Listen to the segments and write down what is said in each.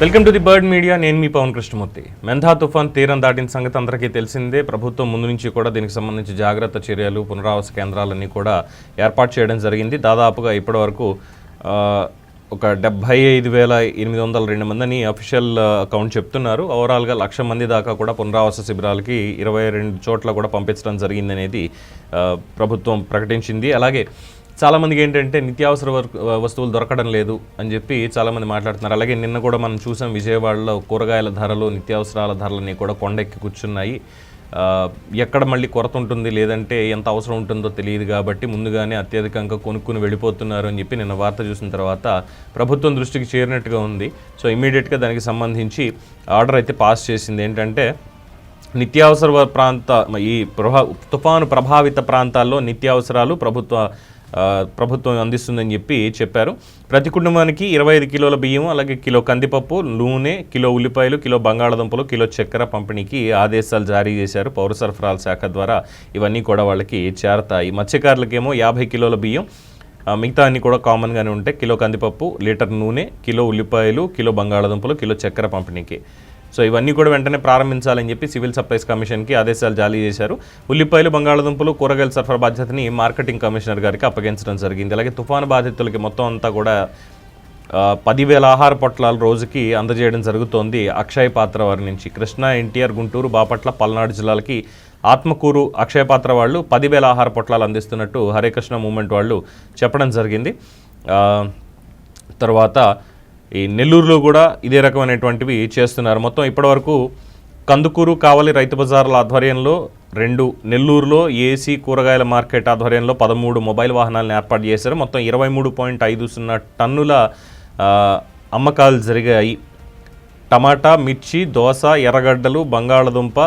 Welcome to the Bird Media నేను మీ పవన్ కృష్ణమూర్తి. మెంధా తుఫాన్ తీరం దాటిన సంగతి అందరికీ తెలిసిందే. ప్రభుత్వం ముందు నుంచి కూడా దీనికి సంబంధించి జాగ్రత్త చర్యలు పునరావాస కేంద్రాలన్నీ కూడా ఏర్పాటు చేయడం జరిగింది. దాదాపుగా ఇప్పటివరకు ఒక డెబ్బై ఐదు వేల ఎనిమిది వందల రెండు మందిని అఫీషియల్ అకౌంట్ చెప్తున్నారు. ఓవరాల్గా లక్ష మంది దాకా కూడా పునరావాస శిబిరాలకి ఇరవై రెండు చోట్ల కూడా పంపించడం జరిగిందనేది ప్రభుత్వం ప్రకటించింది. అలాగే చాలామందికి ఏంటంటే నిత్యావసర వస్తువులు దొరకడం లేదు అని చెప్పి చాలామంది మాట్లాడుతున్నారు. అలాగే నిన్న కూడా మనం చూసాం విజయవాడలో కూరగాయల ధరలు నిత్యావసరాల ధరలన్నీ కూడా కొండెక్కి కూర్చున్నాయి. ఎక్కడ మళ్ళీ కొరత ఉంటుంది లేదంటే ఎంత అవసరం ఉంటుందో తెలియదు కాబట్టి ముందుగానే అత్యధికంగా కొనుక్కుని వెళ్ళిపోతున్నారు అని చెప్పి నిన్న వార్త చూసిన తర్వాత ప్రభుత్వం దృష్టికి చేరినట్టుగా ఉంది. సో ఇమీడియట్గా దానికి సంబంధించి ఆర్డర్ అయితే పాస్ చేసింది. ఏంటంటే నిత్యావసర ప్రాంత ఈ ప్రభా తుఫాను ప్రభావిత ప్రాంతాల్లో నిత్యావసరాలు ప్రభుత్వ ప్రభుత్వం అందిస్తుందని చెప్పి చెప్పారు. ప్రతి కుటుంబానికి ఇరవై ఐదు కిలోల బియ్యం అలాగే కిలో కందిపప్పు నూనె కిలో ఉల్లిపాయలు కిలో బంగాళాదుంపలు కిలో చక్కెర పంపిణీకి ఆదేశాలు జారీ చేశారు. పౌర సరఫరాల శాఖ ద్వారా ఇవన్నీ కూడా వాళ్ళకి చేరతాయి. మత్స్యకారులకేమో యాభై కిలోల బియ్యం మిగతా అన్ని కూడా కామన్గానే ఉంటాయి. కిలో కందిపప్పు లీటర్ నూనె కిలో ఉల్లిపాయలు కిలో బంగాళాదుంపలు కిలో చక్కెర పంపిణీకి. సో ఇవన్నీ కూడా వెంటనే ప్రారంభించాలని చెప్పి సివిల్ సప్లైస్ కమిషన్కి ఆదేశాలు జారీ చేశారు. ఉల్లిపాయలు బంగాళాదుంపలు కూరగాయల సరఫరా బాధ్యతని మార్కెటింగ్ కమిషనర్ గారికి అప్పగించడం జరిగింది. అలాగే తుఫాను బాధితులకి మొత్తం అంతా కూడా పదివేల ఆహార పొట్లాలు రోజుకి అందజేయడం జరుగుతోంది. అక్షయ పాత్ర వారి నుంచి కృష్ణా ఎన్టీఆర్ గుంటూరు బాపట్ల పల్నాడు జిల్లాలకి ఆత్మకూరు అక్షయ పాత్ర వాళ్ళు పదివేల ఆహార పొట్లాలు అందిస్తున్నట్టు హరే కృష్ణ మూమెంట్ వాళ్ళు చెప్పడం జరిగింది. తర్వాత ఈ నెల్లూరులో కూడా ఇదే రకమైనటువంటివి చేస్తున్నారు. మొత్తం ఇప్పటివరకు కందుకూరు కావలి రైతు బజార్ల ఆధ్వర్యంలో రెండు నెల్లూరులో ఏసీ కూరగాయల మార్కెట్ ఆధ్వర్యంలో పదమూడు మొబైల్ వాహనాలను ఏర్పాటు చేశారు. మొత్తం ఇరవై మూడు పాయింట్ ఐదు సున్నా టన్నుల అమ్మకాలు జరిగాయి. టమాటా మిర్చి దోస ఎర్రగడ్డలు బంగాళదుంప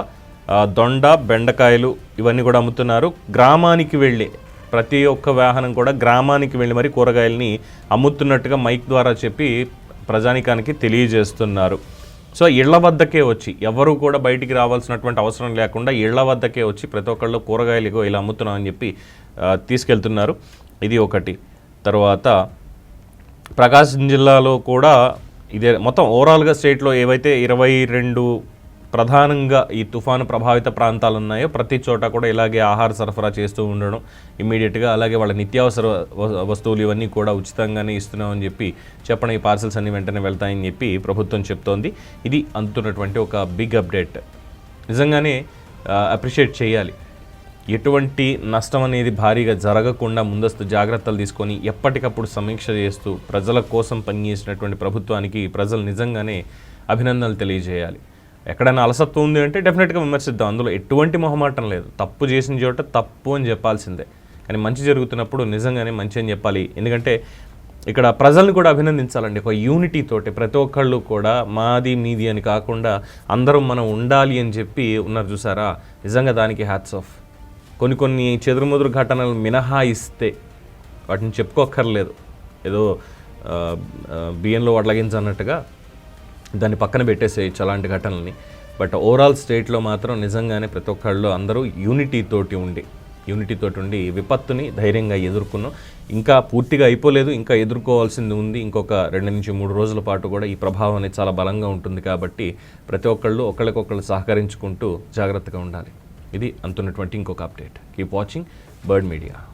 దొండ బెండకాయలు ఇవన్నీ కూడా అమ్ముతున్నారు. గ్రామానికి వెళ్ళి ప్రతి ఒక్క వాహనం కూడా గ్రామానికి వెళ్ళి మరి కూరగాయలని అమ్ముతున్నట్టుగా మైక్ ద్వారా చెప్పి ప్రజానికానికి తెలియజేస్తున్నారు. సో ఇళ్ళ వద్దకే వచ్చి ఎవరు కూడా బయటికి రావాల్సినటువంటి అవసరం లేకుండా ఇళ్ళ వద్దకే వచ్చి ప్రతి ఒక్కళ్ళు కూరగాయలు ఇగో ఇలా అమ్ముతున్నామని చెప్పి తీసుకెళ్తున్నారు. ఇది ఒకటి. తర్వాత ప్రకాశం జిల్లాలో కూడా ఇదే మొత్తం ఓవరాల్గా స్టేట్లో ఏవైతే ఇరవై రెండు ప్రధానంగా ఈ తుఫాను ప్రభావిత ప్రాంతాలు ఉన్నాయో ప్రతి చోట కూడా ఇలాగే ఆహార సరఫరా చేస్తూ ఉండడం ఇమీడియట్గా అలాగే వాళ్ళ నిత్యావసర వ- వస్తువులు ఇవన్నీ కూడా ఉచితంగానే ఇస్తున్నామని చెప్పి చెప్పడం ఈ పార్సల్స్ అన్ని వెంటనే వెళ్తాయని చెప్పి ప్రభుత్వం చెప్తోంది. ఇది అందుతున్నటువంటి ఒక బిగ్ అప్డేట్. నిజంగానే అప్రిషియేట్ చేయాలి. ఎటువంటి నష్టం అనేది భారీగా జరగకుండా ముందస్తు జాగ్రత్తలు తీసుకొని ఎప్పటికప్పుడు సమీక్ష చేస్తూ ప్రజల కోసం పనిచేసినటువంటి ప్రభుత్వానికి ప్రజలు నిజంగానే అభినందనలు తెలియజేయాలి. ఎక్కడైనా అలసత్వం ఉంది అంటే డెఫినెట్గా విమర్శిద్దాం. అందులో ఎటువంటి మొహమాటం లేదు. తప్పు చేసిన చోట తప్పు అని చెప్పాల్సిందే. కానీ మంచి జరుగుతున్నప్పుడు నిజంగానే మంచి అని చెప్పాలి. ఎందుకంటే ఇక్కడ ప్రజల్ని కూడా అభినందించాలండి. ఒక యూనిటీ తోటి ప్రతి ఒక్కళ్ళు కూడా మాది మీది అని కాకుండా అందరం మనం ఉండాలి అని చెప్పి ఉన్నారు చూసారా? నిజంగా దానికి హ్యాట్స్ ఆఫ్ కొన్ని కొన్ని చెదురుముదురు ఘటనలు మినహాయిస్తే వాటిని చెప్పుకోక్కర్లేదు. ఏదో బియ్యంలో వడ్లగించన్నట్టుగా దాన్ని పక్కన పెట్టేసేయచ్చు అలాంటి ఘటనల్ని. బట్ ఓవరాల్ స్టేట్లో మాత్రం నిజంగానే ప్రతి ఒక్కళ్ళు అందరూ యూనిటీ తోటి ఉండి యూనిటీ తోటి ఉండి విపత్తుని ధైర్యంగా ఎదుర్కొన్నాం. ఇంకా పూర్తిగా అయిపోలేదు ఇంకా ఎదుర్కోవాల్సింది ఉంది. ఇంకొక రెండు నుంచి మూడు రోజుల పాటు కూడా ఈ ప్రభావం అనేది చాలా బలంగా ఉంటుంది కాబట్టి ప్రతి ఒక్కళ్ళు ఒకళ్ళకొకళ్ళు సహకరించుకుంటూ జాగ్రత్తగా ఉండాలి. ఇది అంతున్నటువంటి ఇంకొక update. Keep watching Bird Media